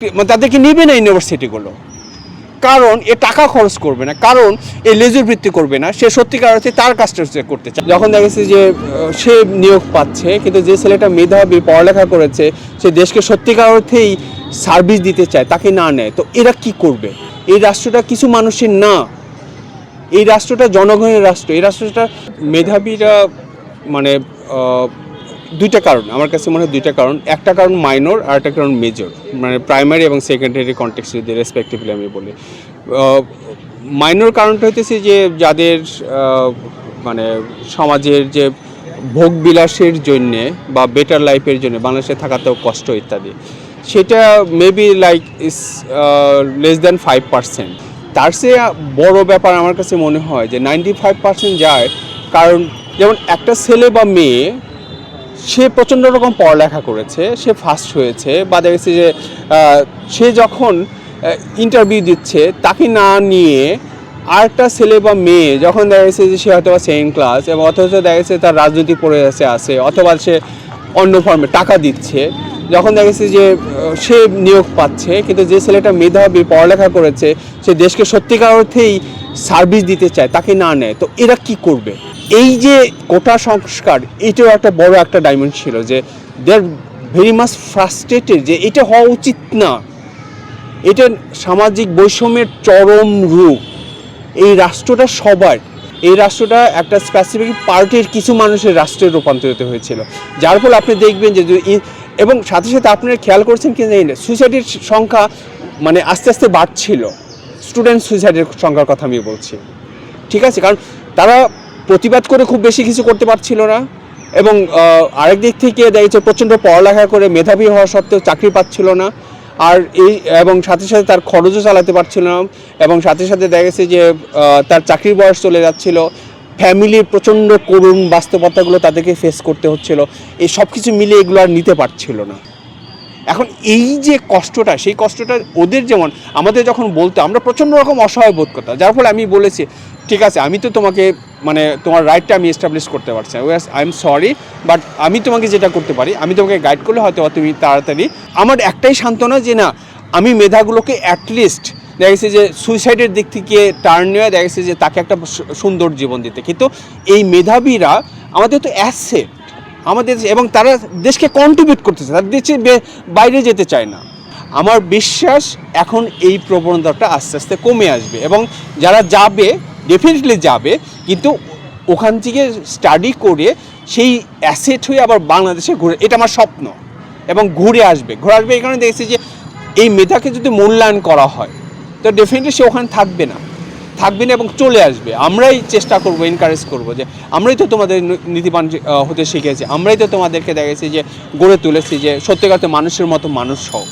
মানে তাদেরকে নেবে না ইউনিভার্সিটিগুলো। কারণ এ টাকা খরচ করবে না, কারণ এ লেজুর বৃত্তি করবে না, সে সত্যিকার অর্থে তার কাজটা করতে চায়। যখন দেখা গেছে যে সে নিয়োগ পাচ্ছে, কিন্তু যে ছেলেটা মেধাবী, পড়ালেখা করেছে, সে দেশকে সত্যিকার অর্থেই সার্ভিস দিতে চায়, তাকে না নেয়, তো এরা কি করবে? এই রাষ্ট্রটা কিছু মানুষের না। এই রাষ্ট্রটা জনগণের রাষ্ট্র, এই রাষ্ট্রটা মেধাবীরা মানে দুইটা কারণ, আমার কাছে মনে হয় দুইটা কারণ। একটা কারণ মাইনর আর একটা কারণ মেজর মানে প্রাইমারি এবং সেকেন্ডারি কন্টেক্স যদি রেসপেক্টিভলি আমি বলি। মাইনর কারণটা হইতেছে যে যাদের মানে সমাজের যে ভোগ বিলাসের জন্যে বা বেটার লাইফের জন্য, বাংলাদেশে থাকাতেও কষ্ট ইত্যাদি, সেটা maybe like is less than five percent তার চেয়ে বড় ব্যাপার আমার কাছে মনে হয় যে নাইনটি ফাইভ পার্সেন্ট যায়, কারণ যেমন একটা ছেলে বা মেয়ে সে প্রচণ্ড রকম পড়ালেখা করেছে, সে ফার্স্ট হয়েছে, বা দেখেছে যে সে যখন ইন্টারভিউ দিচ্ছে, তাকে না নিয়ে আরেকটা ছেলে বা মেয়ে যখন দেখা গেছে যে সে হয়তো বা সেকেন্ড ক্লাস এবং অথচ দেখা গেছে তার রাজনীতি পড়ে আছে আছে, অথবা সে অন্য ফর্মে টাকা দিচ্ছে, যখন দেখা গেছে যে সে নিয়োগ পাচ্ছে, কিন্তু যে ছেলেটা মেধাবী পড়ালেখা করেছে, সে দেশকে সত্যিকার অর্থেই সার্ভিস দিতে চায়, তাকে না নেয়, তো এরা কি করবে? এই যে কোটা সংস্কার, এটাও একটা বড় একটা ডায়মন্ড ছিল যে they are very much frustrated যে এটা হওয়া উচিত না। এটা সামাজিক বৈষম্যের চরম রূপ। এই রাষ্ট্রটা সবার, এই রাষ্ট্রটা একটা স্পেসিফিক পার্টির কিছু মানুষের রাষ্ট্রে রূপান্তরিত হয়েছিল। যার ফলে আপনি দেখবেন যে এবং সাথে সাথে আপনারা খেয়াল করছেন কি সুইসাইডের সংখ্যা মানে আস্তে আস্তে বাড়ছিল। স্টুডেন্ট সুইসাইডের সংখ্যার কথা আমি বলছি। ঠিক আছে? কারণ তারা প্রতিবাদ করে খুব বেশি কিছু করতে পারছিল না এবং আরেক দিক থেকে দেখছে প্রচণ্ড পড়ালেখা করে মেধাবী হওয়া সত্ত্বেও চাকরি পাচ্ছিল না। আর এই, এবং সাথে সাথে তার খরচও চালাতে পারছিল না এবং সাথে সাথে দেখা গেছে যে তার চাকরির বয়স চলে যাচ্ছিল। ফ্যামিলির প্রচণ্ড করুণ বাস্তবতাগুলো তাদেরকে ফেস করতে হচ্ছিল। এই সব কিছু মিলে এগুলো আর নিতে পারছিল না। এখন এই যে কষ্টটা, সেই কষ্টটা ওদের যেমন, আমাদের যখন বলতো, আমরা প্রচণ্ড রকম অসহায় বোধ করতাম। যার ফলে আমি বলেছি, ঠিক আছে, আমি তো তোমাকে মানে তোমার রাইটটা আমি এস্টাবলিশ করতে পারছি আই এম সরি বাট আমি তোমাকে যেটা করতে পারি, আমি তোমাকে গাইড করলে হয়তো তুমি তাড়াতাড়ি আমার একটাই সান্ত্বনা যে, না, আমি মেধাগুলোকে অ্যাটলিস্ট দেখা গেছে যে সুইসাইডের দিক থেকে টার্ন নেওয়া, দেখা গেছে যে, তাকে একটা সুন্দর জীবন দিতে। কিন্তু এই মেধাবীরা আমাদের তো অ্যাসেট আমাদের এবং তারা দেশকে কন্ট্রিবিউট করতেছে তারা দেশে বাইরে যেতে চায় না। আমার বিশ্বাস এখন এই প্রবণতাটা আস্তে আস্তে কমে আসবে এবং যারা যাবে ডেফিনেটলি যাবে, কিন্তু ওখান থেকে স্টাডি করে সেই অ্যাসেট হয়ে আবার বাংলাদেশে ঘুরে, এটা আমার স্বপ্ন। এবং ঘুরে আসবে ঘুরে আসবে এই কারণে দেখেছি যে এই মেধাকে যদি মূল্যায়ন করা হয়, তো ডেফিনেটলি সে ওখানে থাকবে না। থাকবে না এবং চলে আসবে। আমরাই চেষ্টা করব এনকারেজ করব যে, আমরাই তো তোমাদের নীতিবান হতে শিখেছি। আমরাই তো তোমাদেরকে দেখেছি যে, গড়ে তুলেছি যে, সত্যিকার মানুষের মতো মানুষ হও।